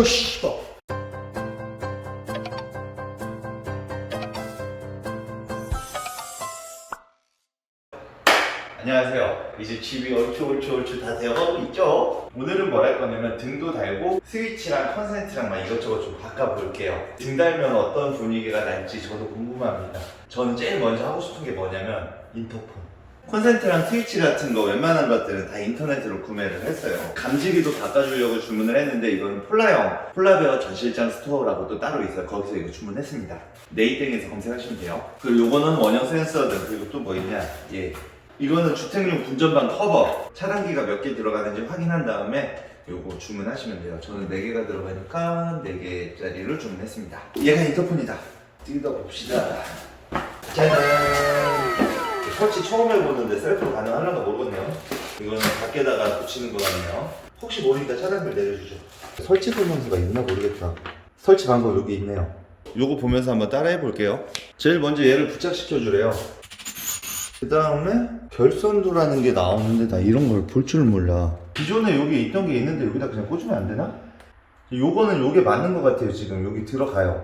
어씨 안녕하세요. 이제 집이 얼추 얼추 얼추 다 되어가고 있죠? 오늘은 뭘 할 거냐면 등도 달고 스위치랑 컨센트랑 막 이것저것 좀 바꿔볼게요. 등 달면 어떤 분위기가 날지 저도 궁금합니다. 저는 제일 먼저 하고 싶은 게 뭐냐면 인터폰. 콘센트랑 스위치 같은 거 웬만한 것들은 다 인터넷으로 구매를 했어요. 감지기도 바꿔주려고 주문을 했는데 이거는 폴라형 폴라베어 전실장 스토어라고 또 따로 있어요. 거기서 이거 주문했습니다. 네이땡에서 검색하시면 돼요. 그리고 요거는 원형 센서들 그리고 또 뭐 있냐? 예. 이거는 주택용 분전방 커버 차단기가 몇 개 들어가는지 확인한 다음에 요거 주문하시면 돼요. 저는 4개가 들어가니까 4개짜리를 주문했습니다. 얘가 인터폰이다. 뜯어봅시다. 짜잔! 설치 처음 해보는데 셀프로 가능하려나 모르겠네요. 이거는 밖에다가 붙이는 거 같네요. 혹시 모르니까 차단기를 내려주죠. 설치 설명서가 있나 모르겠다. 설치 방법 여기 있네요. 요거 보면서 한번 따라해 볼게요. 제일 먼저 얘를 부착시켜 주래요. 그 다음에 결선도라는 게 나오는데 나 이런 걸 볼 줄 몰라. 기존에 여기 있던 게 있는데 여기다 그냥 꽂으면 안 되나? 요거는 요게 맞는 것 같아요. 지금 여기 들어가요.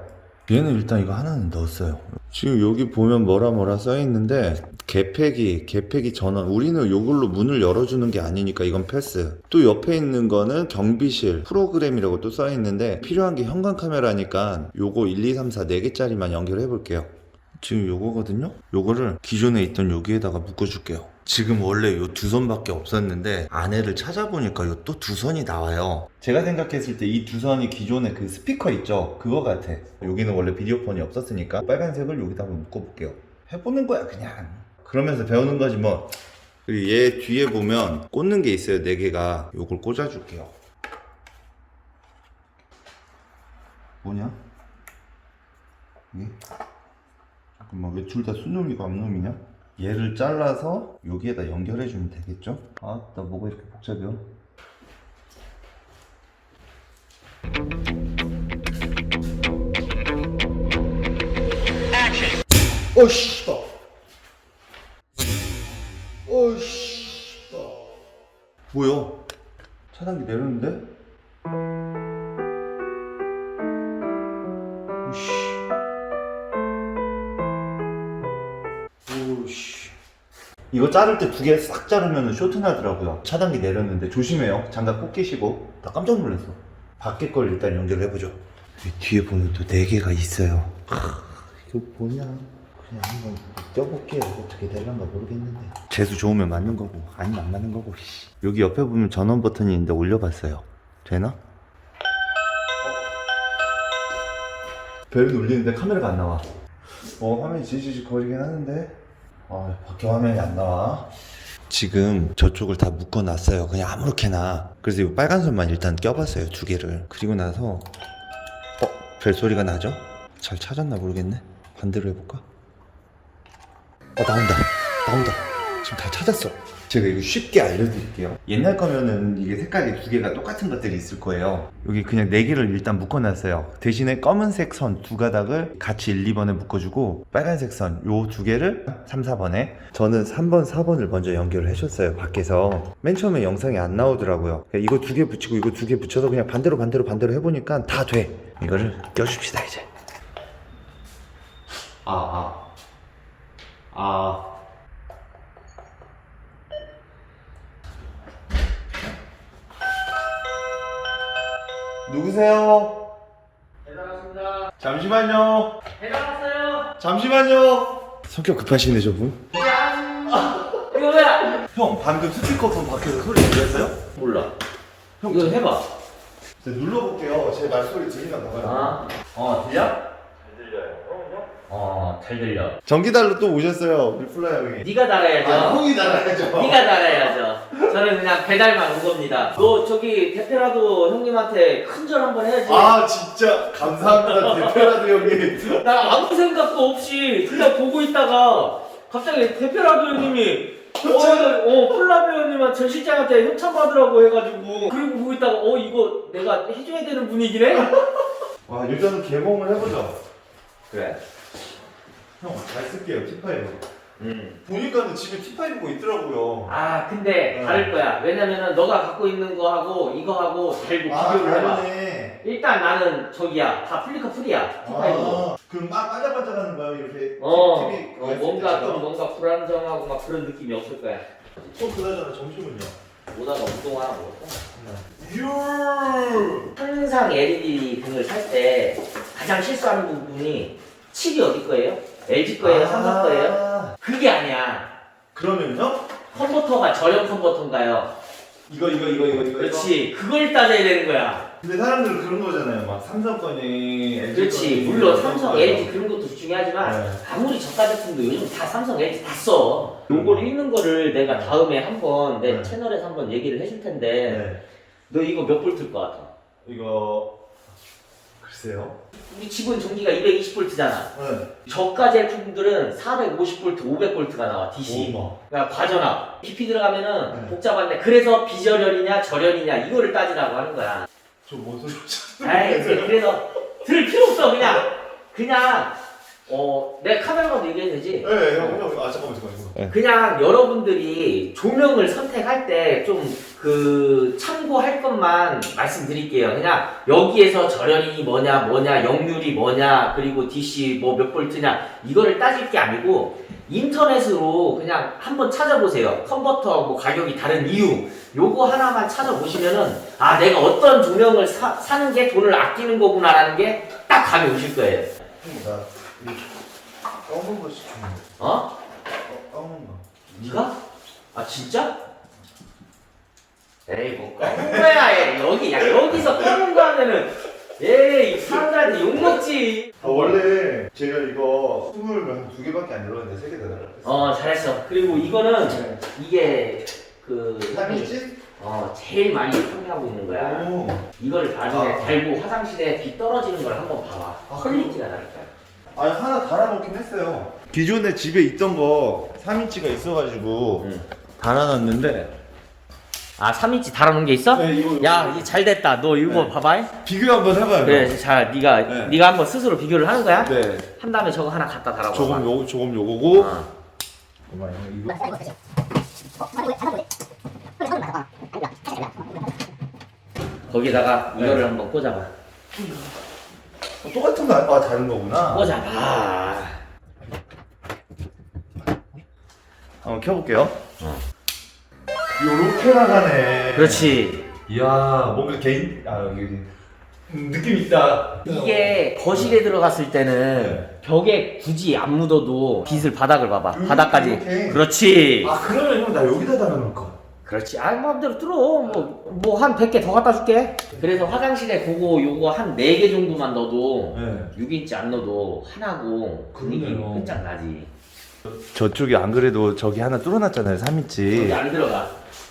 얘는 일단 이거 하나는 넣었어요. 지금 여기 보면 뭐라 뭐라 써 있는데 개폐기, 개폐기 전원. 우리는 요걸로 문을 열어주는 게 아니니까 이건 패스. 또 옆에 있는 거는 경비실 프로그램이라고 또 써 있는데 필요한 게 현관 카메라니까 요거 1, 2, 3, 4 4개짜리만 연결해 볼게요. 지금 요거거든요? 요거를 기존에 있던 여기에다가 묶어줄게요. 지금 원래 요 두 선밖에 없었는데 안에를 찾아보니까 요 또 두 선이 나와요. 제가 생각했을 때 이 두 선이 기존에 그 스피커 있죠? 그거 같아. 여기는 원래 비디오폰이 없었으니까 빨간색을 여기다 한번 묶어볼게요. 해보는 거야 그냥. 그러면서 배우는 거지 뭐. 그리고 얘 뒤에 보면 꽂는 게 있어요. 네 개가. 요걸 꽂아줄게요. 뭐냐? 이게? 잠깐만 왜 둘 다 순놈이고 암놈이냐? 얘를 잘라서 여기에다 연결해 주면 되겠죠? 아, 나 뭐가 이렇게 복잡해요? 어씨, 어씨, 뭐야? 차단기 내렸는데? 오씨. 오씨. 이거 자를 때 두 개 싹 자르면 쇼트 나더라고요. 차단기 내렸는데 조심해요. 장갑 꼭 끼시고. 나 깜짝 놀랐어. 밖에 걸 일단 연결해보죠. 뒤에 보면 또 네 개가 있어요. 이거 뭐냐? 그냥 한번 껴볼게요. 어떻게 되려나 모르겠는데. 재수 좋으면 맞는 거고, 아니면 안 맞는 거고. 씨. 여기 옆에 보면 전원 버튼이 있는데 올려봤어요. 되나? 벨이 울리는데 카메라가 안 나와. 어, 화면이 지지직 거리긴 하는데. 아, 밖에 화면이 안 나와. 지금 저쪽을 다 묶어놨어요. 그냥 아무렇게나. 그래서 이 빨간 선만 일단 껴봤어요. 두 개를. 그리고 나서, 어, 벨 소리가 나죠? 잘 찾았나 모르겠네. 반대로 해볼까? 어, 나온다. 나온다. 지금 다 찾았어. 제가 이거 쉽게 알려드릴게요. 옛날 거면은 이게 색깔이 두 개가 똑같은 것들이 있을 거예요. 여기 그냥 네 개를 일단 묶어놨어요. 대신에 검은색 선 두 가닥을 같이 1, 2번에 묶어주고 빨간색 선 요 두 개를 3, 4번에 저는 3번, 4번을 먼저 연결을 해줬어요. 밖에서 맨 처음에 영상이 안 나오더라고요. 그러니까 이거 두 개 붙이고 이거 두 개 붙여서 그냥 반대로 반대로 반대로 해보니까 다 돼. 이거를 껴줍시다 이제. 아, 아. 아. 누구세요? 왔습니다. 잠시만요. 왔어요. 잠시만요. 성격 급하시네 저분. 짠. 이거 뭐야? 형 방금 스피커폰 밖에서 소리 들렸어요? 몰라. 형 이거 해봐. 제가 눌러볼게요. 제 말소리 들리나 봐요. 아, 어 들려? 어, 잘 들려. 전기달로 또 오셨어요. 리플라 형이. 네가 달아야죠. 아 형이 달아야죠. 네가 달아야죠. 저는 그냥 배달만 온 겁니다. 너 저기 대표라도 형님한테 큰절 한번 해야지. 아 진짜 감사합니다 대표라도 형님. 나 아무 생각도 없이 그냥 보고 있다가 갑자기 대표라도 형님이 어, 어, 폴라베 형님한테 전 실장한테 협찬 받으라고 해가지고 그리고 보고 있다가 어 이거 내가 해줘야 되는 분위기네? 와 일단은 개봉을 해보죠. 그래. 형 잘 쓸게요 티파이로. 음. 보니까는 집에 T5고 있더라고요. 아 근데 네. 다를 거야. 왜냐면은 너가 갖고 있는 거하고 이거하고 달고 아, 비교를 해봐. 다르네. 일단 나는 저기야 다 플리커 풀이야. T5. 아, 그럼 막 반짝반짝하는 거야 이렇게 어, TV 어, 뭔가? 좀 뭔가 불안정하고 막 그런 느낌이 없을 거야. 어 그나저나 점심은요? 오다가 운동 하나 먹었어. 유. 항상 LED 등을 살 때 가장 실수하는 부분이 칩이 어디 거예요? LG 거예요? 삼성 거예요? 아, 그게 아니야. 그러면요? 컨버터가 저렴 컨버터인가요? 이거 이거 이거 이거 이거. 그렇지. 그걸 따져야 되는 거야. 근데 사람들은 그런 거잖아요. 막 삼성 거니 LG 그렇지. 거니 물론 이런 삼성. LG 그런 것도 중요하지만 네. 아무리 저가 제품도 요즘 다 삼성, LG 다 써. 요걸 읽는 거를 내가 다음에 한번 내 네. 채널에서 한번 얘기를 해줄 텐데 네. 너 이거 몇 볼트일 것 같아? 이거 글쎄요. 우리 집은 전기가 220볼트잖아. 네. 저가 제품들은 450볼트, 500볼트가 나와 DC. 오마. 그러니까 과전압. BP 들어가면은 네. 복잡한데 그래서 비절연이냐 절연이냐 이거를 따지라고 하는 거야. 저뭔 소리 아이 그- 그래서 들을 필요 없어 그냥 그냥 어 내가 카메라가도 얘기해도 되지? 네, 형, 형, 아 잠깐만 잠깐만. 잠깐만. 그냥 여러분들이 조명을 선택할 때 좀 그 참고할 것만 말씀드릴게요. 그냥 여기에서 절연이 뭐냐, 뭐냐, 역률이 뭐냐, 그리고 DC 뭐 몇 볼트냐 이거를 따질 게 아니고 인터넷으로 그냥 한번 찾아보세요. 컨버터 뭐 가격이 다른 이유 요거 하나만 찾아보시면은 아 내가 어떤 조명을 사, 사는 게 돈을 아끼는 거구나라는 게 딱 감이 오실 거예요. 형, 나 이거 검은 거 시켰는데. 어? 어, 검은 거. 네가? 아 진짜? 에이 뭐 꺼는 거야 얘. 여기 야 여기서 꺼는 거 하면은 에이 사람들한테 욕 먹지 아, 원래 제가 이거 스물 한두 개밖에 안 들었는데 세개다 달았어요. 어 잘했어 그리고 이거는 네. 이게 그 3인치? 어 제일 많이 판매하고 있는 거야 오. 이거를 나중에 아. 달고 화장실에 빛 떨어지는 걸 한번 봐봐 아, 퀄리티가 거야 아니 하나 달아놓긴 했어요. 기존에 집에 있던 거 3인치가 있어가지고 응. 달아놨는데 아 3인치 달아놓은 게 있어? 네, 이거 야 이게 잘 됐다 너 이거 네. 봐봐 비교 한번 해봐요. 그래 자 네가 네. 네가 한번 스스로 비교를 하는 거야? 네. 한 다음에 저거 하나 갖다 달아봐 조금 요 조금 요거고. 어. 이거 거기다가 네. 이거를 한번 꽂아봐. 어, 똑같은 거 아, 아 다른 거구나. 꽂아봐. 한번 켜볼게요. 어. 요렇게 나가네. 그렇지. 이야 뭔가 개인 아 여기 음, 느낌 있다. 이게 거실에 들어갔을 때는 네. 벽에 굳이 안 묻어도 빛을 바닥을 봐봐. 이렇게, 바닥까지. 이렇게. 그렇지. 아 그러면 형 나 여기다 달아놓을 거. 그렇지. 아, 마음대로 뚫어. 뭐, 뭐, 한 100개 더 갖다 줄게. 그래서 화장실에 그거 요거 한 4개 정도만 넣어도 네. 6인치 안 넣어도 하나고 분위기 그러네요. 끝장나지. 저쪽이 안 그래도 저기 하나 뚫어놨잖아요 여기 3인치. 안 들어가.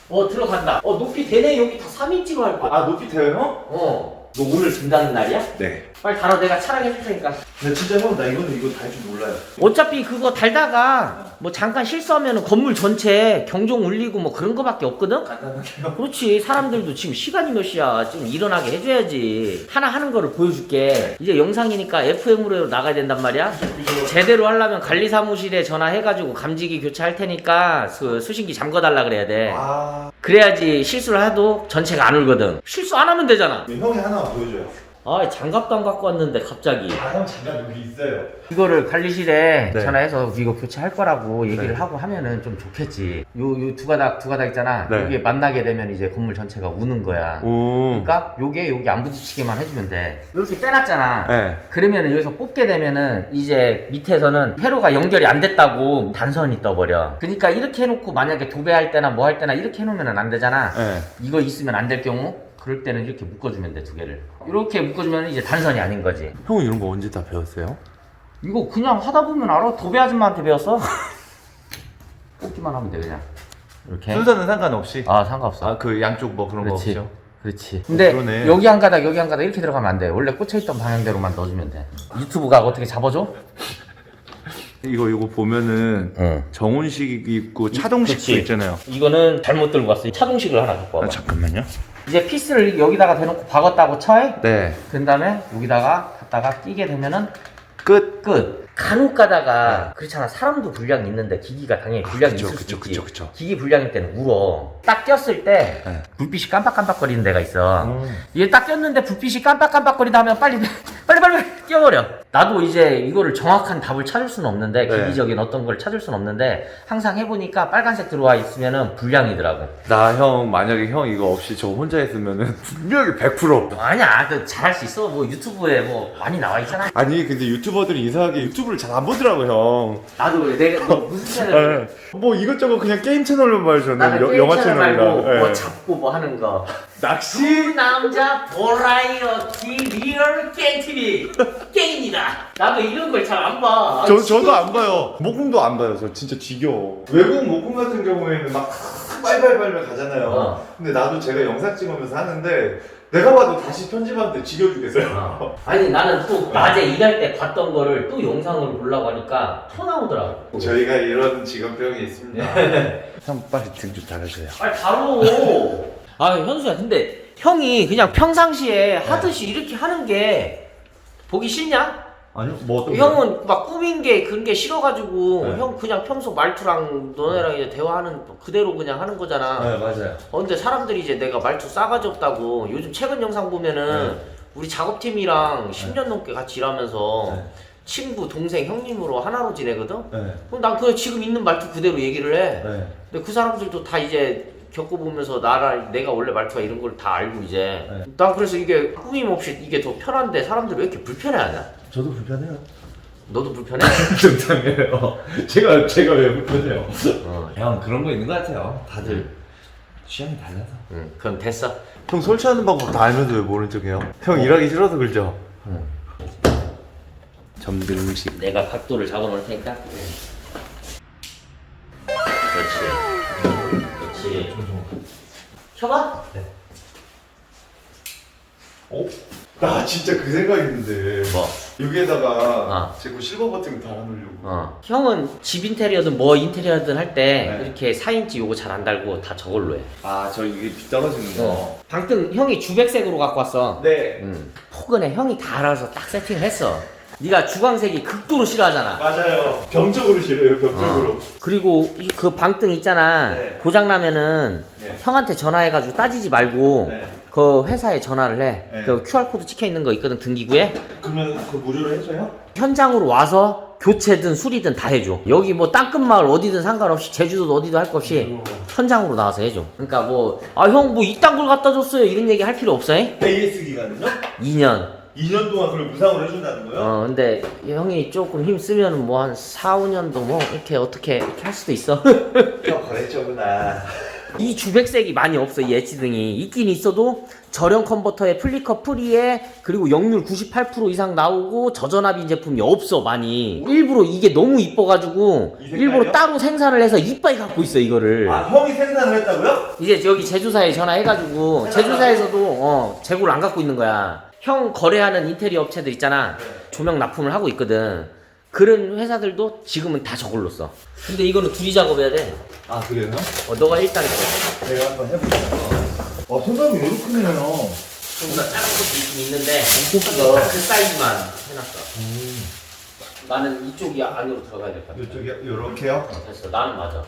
어, 들어간다. 어, 높이 되네. 여기 다 3인치로 할 거야. 아 높이 돼요 형? 어. 너 오늘 준다는 날이야? 네. 빨리 달아. 내가 차라리 해줄 테니까. 나 진짜 형 나 이거는 이거 달 줄 몰라요. 어차피 그거 달다가 뭐 잠깐 실수하면 건물 전체 경종 울리고 뭐 그런 거밖에 없거든? 간단하게요. 그렇지. 사람들도 지금 시간이 몇 시야? 좀 일어나게 해줘야지. 하나 하는 거를 보여줄게. 이제 영상이니까 FM으로 나가야 된단 말이야. 제대로 하려면 관리 사무실에 전화해가지고 감지기 교체할 테니까 그 수신기 잠궈달라 그래야 돼. 아. 그래야지 실수를 해도 전체가 안 울거든. 실수 안 하면 되잖아. 형이 하나 보여줘요. 아 장갑도 안 갖고 왔는데 갑자기 아형 장갑 여기 있어요. 이거를 관리실에 네. 전화해서 이거 교체할 거라고 얘기를 네. 하고 하면은 좀 좋겠지. 요 요 두 가닥 두 가닥 있잖아. 네. 여기에 만나게 되면 이제 건물 전체가 우는 거야. 오. 그러니까 요게 여기 안 부딪히게만 해주면 돼. 이렇게 빼놨잖아. 네. 그러면은 여기서 뽑게 되면은 이제 밑에서는 회로가 연결이 안 됐다고 단선이 떠버려. 그러니까 이렇게 해놓고 만약에 도배할 때나 뭐 할 때나 이렇게 해놓으면 안 되잖아. 네. 이거 있으면 안 될 경우 그럴 때는 이렇게 묶어주면 돼 두 개를. 이렇게 묶어주면 이제 단선이 아닌 거지. 형은 이런 거 언제 다 배웠어요? 이거 그냥 하다 보면 알아. 도배 아줌마한테 배웠어. 뽑기만 하면 돼 그냥. 이렇게. 순서는 상관없이. 아 상관없어. 아 그 양쪽 뭐 그런 그렇지. 거 없죠? 그렇지. 근데 그러네. 여기 한 가닥 여기 한 가닥 이렇게 들어가면 안 돼. 원래 꽂혀있던 방향대로만 넣어주면 돼. 유튜브가 어떻게 잡아줘? 이거 이거 보면은 응. 정온식 있고 차동식도 그치. 있잖아요. 이거는 잘못 들고 왔어. 차동식을 하나 갖고 와봐. 아 잠깐만요. 이제 피스를 여기다가 대놓고 박았다고 쳐해. 네. 그 다음에 여기다가 갖다가 끼게 되면은 끝. 끝. 간혹 가다가 그렇잖아 사람도 불량이 있는데 기기가 당연히 불량이 그쵸, 있을 그쵸, 수 있지 그쵸, 그쵸. 기기 불량일 때는 울어 딱 꼈을 때 네. 불빛이 깜빡깜빡거리는 데가 있어 음. 이게 딱 꼈는데 불빛이 깜빡깜빡거리다 하면 빨리 빨리 빨리 껴버려 나도 이제 이거를 정확한 답을 찾을 수는 없는데 네. 기기적인 어떤 걸 찾을 수는 없는데 항상 해보니까 빨간색 들어와 있으면은 불량이더라고 나 형 만약에 형 이거 없이 저 혼자 했으면은 분명히 100% 아니야 그 잘할 수 있어 뭐 유튜브에 뭐 많이 나와 있잖아 아니 근데 유튜버들이 이상하게 유튜브를 잘 안 보더라고 형. 나도. 내가 너 무슨 채널 네. 뭐 이것저것 그냥 게임 채널로 봐요 저는 나는 여- 게임 영화 채널. 말고 예. 뭐 잡고 뭐 하는 거 낚시? 두 남자 버라이어티 리얼 게임 TV 게임이다 나도 이런 걸 잘 안 봐 저 저도 안 봐요. 목공도 안 봐요. 저 진짜 지겨워. 외국 목공 같은 경우에는 막 빨빨빨빨 가잖아요. 어. 근데 나도 제가 영상 찍으면서 하는데 내가 봐도 다시 편집하는데 지겨 죽겠어요. 어. 아니 나는 또 낮에 일할 때 봤던 거를 또 영상으로 보려고 하니까 터 나오더라고 저희가 이런 직업병이 있습니다. 형 빨리 등좀 달아줘요. 빨리 바로 아 현수야 근데 형이 그냥 평상시에 하듯이 이렇게 하는 게 보기 싫냐? 아니요 뭐 어떤 형은 막 꾸민 게 그런 게 싫어가지고 네. 형 그냥 평소 말투랑 너네랑 이제 대화하는 그대로 그냥 하는 거잖아. 네 맞아요. 어 근데 사람들이 이제 내가 말투 싸가지 없다고 요즘 최근 영상 보면은 네. 우리 작업팀이랑 10년 넘게 같이 일하면서 네. 친구, 동생, 형님으로 하나로 지내거든? 네. 그럼 난 그냥 지금 있는 말투 그대로 얘기를 해. 네. 근데 그 사람들도 다 이제 겪어보면서 나랑 내가 원래 말투가 이런 걸 다 알고 이제 네. 난 그래서 이게 꾸밈 없이 이게 더 편한데 사람들이 왜 이렇게 불편해하냐? 저도 불편해요. 너도 불편해? 정상이에요. 제가 제가 왜 불편해요? 어. 형 그런 거 있는 것 같아요. 다들 취향이 달라서. 응, 그럼 됐어. 형 설치하는 방법 다 알면서 왜 모른 척해요? 형 일하기 싫어서 그러죠? 응. 점등식. 내가 각도를 잡아놓을 테니까. 켜봐. 어? 나 진짜 그 생각했는데 뭐? 여기에다가 아. 제거 실버 버튼 달아놓으려고. 어. 형은 집 인테리어든 뭐 인테리어든 할 때 네. 이렇게 4인치 요거 잘 안 달고 다 저걸로 해. 아, 저 이게 빗 떨어지는 거. 방금 형이 주백색으로 갖고 왔어. 네. 응. 포근에 형이 다 알아서 딱 세팅을 했어. 네가 주광색이 극도로 싫어하잖아. 맞아요. 병적으로 싫어요, 병적으로. 그리고 이 그 방등 있잖아. 네. 고장 나면은 네. 형한테 전화해가지고 따지지 말고 네. 그 회사에 전화를 해. 네. 그 QR 코드 찍혀 있는 거 있거든 등기구에. 그러면 그 무료로 해줘요? 현장으로 와서 교체든 수리든 다 해줘. 여기 뭐 땅끝 마을 어디든 상관없이 제주도 어디도 할 것 없이 현장으로 나와서 해줘. 그러니까 뭐 아 형 뭐 이딴 걸 갖다 줬어요 이런 얘기 할 필요 없어. 잉? AS 기간은요? 2년. 2년 동안 그걸 무상으로 해준다는 거예요? 어 근데 형이 조금 힘 쓰면 뭐 한 4, 5년도 뭐 이렇게 어떻게 이렇게 할 수도 있어. 형 거래처구나. 이 주백색이 많이 없어 이 엣지등이 있긴 있어도 저렴 컨버터에 플리커 프리에 그리고 역률 98% 이상 나오고 저전압인 제품이 없어 많이 일부러 이게 너무 이뻐가지고 이 색깔이요? 일부러 따로 생산을 해서 이빨 갖고 있어 이거를 아, 형이 생산을 했다고요? 이제 여기 제주사에 전화해가지고 제주사에서도 어 재고를 안 갖고 있는 거야 형 거래하는 인테리어 업체들 있잖아 조명 납품을 하고 있거든 그런 회사들도 지금은 다 저걸로 써 근데 이거는 둘이 작업해야 돼 아, 그래요? 어, 너가 일단 제가 한번 해볼게요. 어, 손잡이 왜 이렇게 크네요? 좀더 작은 것도 있긴 있는데 크다. 그 사이즈만 해놨어. 나는 이쪽이 안으로 들어가야 될 것 같아. 이쪽이 요렇게요? 어, 됐어. 나는 맞아.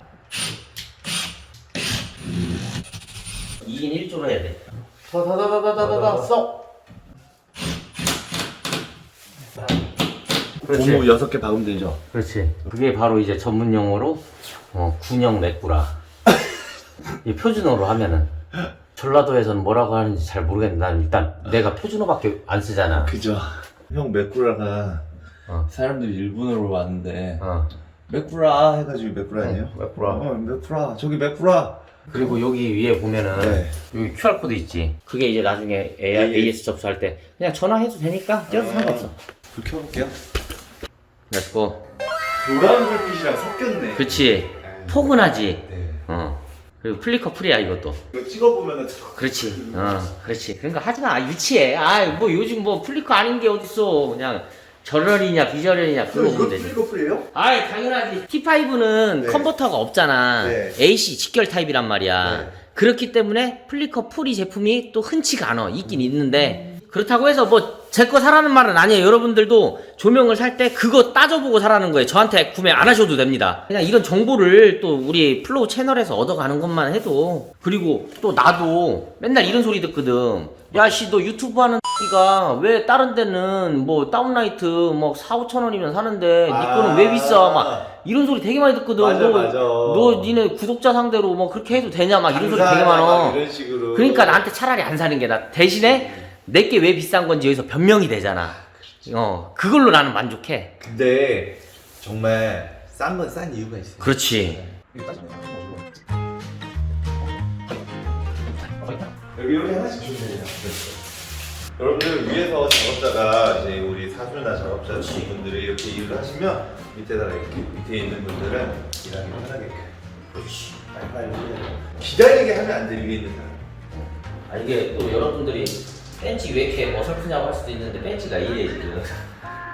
2인 1조로 해야 돼. 다다다다다다다 써. 그렇지. 고무 여섯 개 박으면 되죠? 그렇지. 그게 바로 이제 전문 용어로 어, 군용 맥구라. 이 표준어로 하면은 전라도에서는 뭐라고 하는지 잘 모르겠는데 난 일단 내가 표준어밖에 안 쓰잖아. 그죠. 형 메꾸라가 어. 사람들이 일본어로 왔는데 어. 메꾸라 해가지고 아니에요? 응, 메꾸라. 어, 메꾸라. 저기 메꾸라. 그리고 여기 위에 보면은 네. 여기 QR 코드 있지. 그게 이제 나중에 AI, AS 접수할 때 그냥 전화해도 되니까 떼어도 아. 상관없어. 불 켜볼게요. 렛츠고. 노란 불빛이랑 섞였네. 그치. 포근하지. 네. 어. 그리고 플리커 프리야 이것도. 이거 찍어보면은 그렇지. 어, 그렇지. 그러니까 하지 마. 유치해. 아, 뭐 요즘 뭐 플리커 아닌 게 어딨어. 그냥 절연이냐 비절연이냐 그거 보면 되지. 플리커플이에요? 아이 당연하지. T5는 네. 컨버터가 없잖아. 네. AC 직결 타입이란 말이야. 네. 그렇기 때문에 플리커 프리 제품이 또 흔치가 않아. 있긴 있는데 그렇다고 해서 뭐 제 거 사라는 말은 아니에요. 여러분들도 조명을 살 때 그거 따져보고 사라는 거예요. 저한테 구매 안 하셔도 됩니다. 그냥 이런 정보를 또 우리 플로우 채널에서 얻어가는 것만 해도 그리고 또 나도 맨날 이런 소리 듣거든. 야, 씨, 너 유튜브 하는 X가 왜 다른 데는 뭐 다운라이트 뭐 4, 5천 원이면 사는데 니 거는 왜 비싸? 막 이런 소리 되게 많이 듣거든. 맞아, 너, 맞아. 너 니네 구독자 상대로 뭐 그렇게 해도 되냐? 막 이런 소리 되게 많아. 막 이런 식으로. 그러니까 나한테 차라리 안 사는 게 나. 대신에 내게 왜 비싼 건지 여기서 변명이 되잖아. 어, 그걸로 나는 만족해. 근데 정말 싼 건 싼 이유가 있어요. 그렇지. 여기 여기 하나씩 주세요. 여러분들 위에서 작업자가 이제 우리 사수나 작업자 분들이 이렇게 일을 하시면 밑에다가 이렇게 밑에 있는 분들은 일하기 편하게끔 그렇지. 빨리빨리. 기다리게 하면 안 돼, 위에 있는 사람. 아, 이게 또 여러분들이 벤치 왜 이렇게 어설프냐고 할 수도 있는데 벤치가 이래 지금.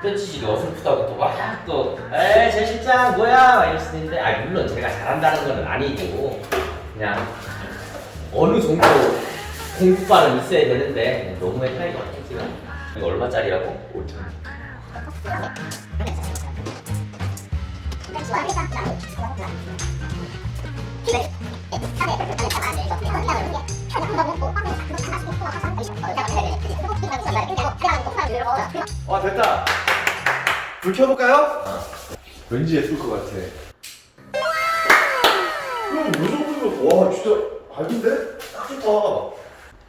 벤치질이 어설프다고 또막 또, 에이, 제 실장 뭐야? 막 이럴 수도 있는데, 아, 물론 제가 잘한다는 건 아니고, 그냥 어느 정도 공부발은 있어야 되는데, 너무 헷갈리고 벤치가. 이거 얼마짜리라고? 5천 아 됐다. 불 켜볼까요? 왠지 예쁠 것 같아. 그럼 무슨 와 진짜 밝은데? 딱 좋다.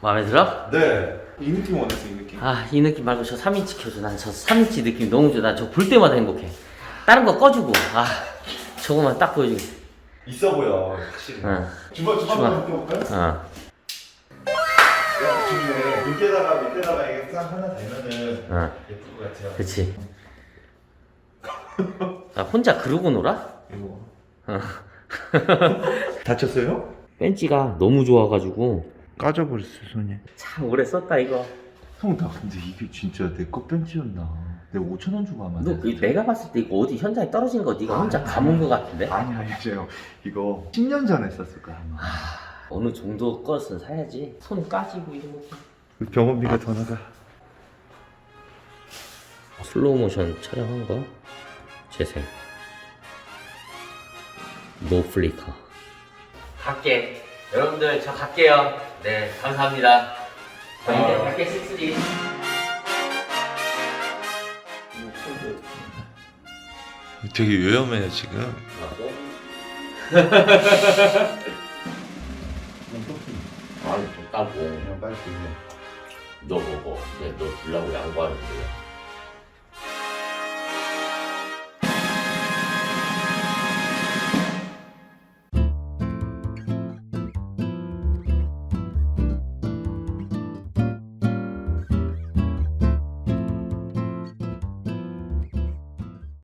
마음에 들어? 네. 이 느낌 원했어 이 느낌. 아, 이 느낌 말고 저 3인치 켜줘. 난 저 3인치 느낌 너무 좋아. 난저볼 때마다 행복해. 다른 거 꺼주고, 아, 저거만 딱 보여주게. 있어 보여 확실히. 응, 주방 주방 주방. 한번 켜볼까요? 어, 야 좋네. 밑에다가 밑에다가 이게 싹 하나 달면은 어, 예쁠 것 같아요. 그치. 아, 혼자 그러고 놀아? 이거. 어. 다쳤어요? 벤치가 너무 좋아가지고. 까져버렸어 손이. 참 오래 썼다, 이거. 형 나 근데 이게 진짜 내 거 벤치였나? 내가 5천 원 주고 아마. 너, 그 내가 봤을 때 이거 어디 현장에 떨어진 거 네가 혼자 감은 거 같은데? 아니 아니 저 이거 10년 전에 썼을 거야 아마. 어느 정도 것은 사야지. 손 까지고 이런 거. 병원비가 더 나가. 슬로우 모션 촬영한 거 재생 노 플리커 갈게 여러분들 저 갈게요 네 감사합니다 저 이제 어. 갈게 씁쓸이 되게 위험해 지금. 좀 까고. 그냥 빨리 보내. 너 먹어. 네, 너 주려고 양보하는 거야